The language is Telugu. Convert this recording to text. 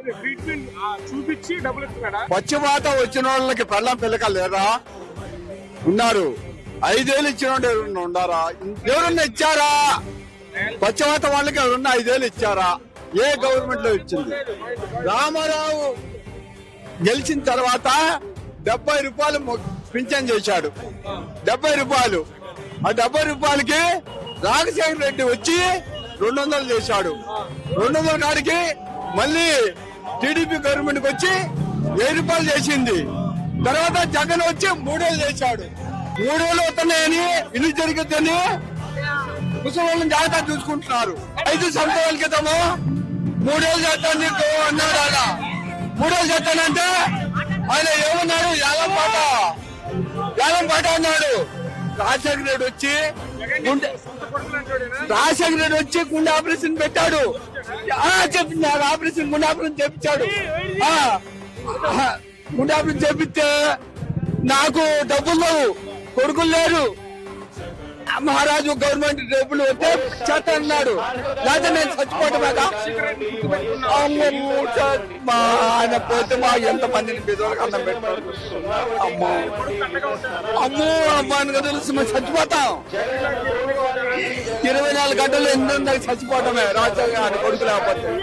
ఇది చూపించి డబ్బులు పచ్చివాత వచ్చిన వాళ్ళకి పెళ్ళం పిల్లక లేరా ఉన్నారు. ఐదేళ్ళు ఇచ్చిన వాళ్ళు ఎవరన్నా ఉండారా ఎవరన్నా ఇచ్చారా? పచ్చివాత వాళ్ళకి ఎవరన్నా ఐదేళ్ళు ఇచ్చారా? ఏ గవర్నమెంట్లో ఇచ్చింది? రామారావు గెలిచిన తర్వాత డెబ్బై రూపాయలు పింఛన్ చేశాడు. డెబ్బై రూపాయలు. ఆ డెబ్బై రూపాయలకి రాజశేఖర రెడ్డి వచ్చి రెండు వందలు చేశాడు. రెండు వందల నాటికి మళ్ళీ టీడీపీ గవర్నమెంట్ వచ్చి వెయ్యి రూపాయలు చేసింది. తర్వాత జగన్ వచ్చి మూడేళ్ళు చేశాడు. మూడేళ్ళు అవుతున్నాయని ఇల్లు జరిగిద్దని ముసలి జాగ్రత్త చూసుకుంటున్నారు. ఐదు సంవత్సరాల క్రితము మూడేళ్ళు చేస్తాను నీకు అన్నాడు అలా మూడేళ్ళు చేస్తానంటే ఆయన ఏమన్నాడు? యాలంపాట. యాలంపాట అన్నాడు. రాజశేఖర రెడ్డి వచ్చి రాజశేఖర రెడ్డి వచ్చి గుండె ఆపరేషన్ పెట్టాడు. చెప్పింది ఆపరేషన్ గుండె ఆపరేషన్ చేపించాడు గుండాపురం ఆ, చేపిస్తే నాకు డబ్బులు లేవు కొడుకులు లేరు మహారాజు గవర్నమెంట్ డబ్బులు వస్తే చేత అన్నాడు లేదా నేను చచ్చిపోవటం ఆయన పోతే మా ఎంత మందిని పేదవాళ్ళకి అన్నం పెట్టారు అమ్మో అమ్మో అమ్మా తెలుసు మేము చచ్చిపోతాం గంటలు ఎనిమిది చచ్చిపోవటమే. రాజ్యాంగ కొడుకు లేకపోతే.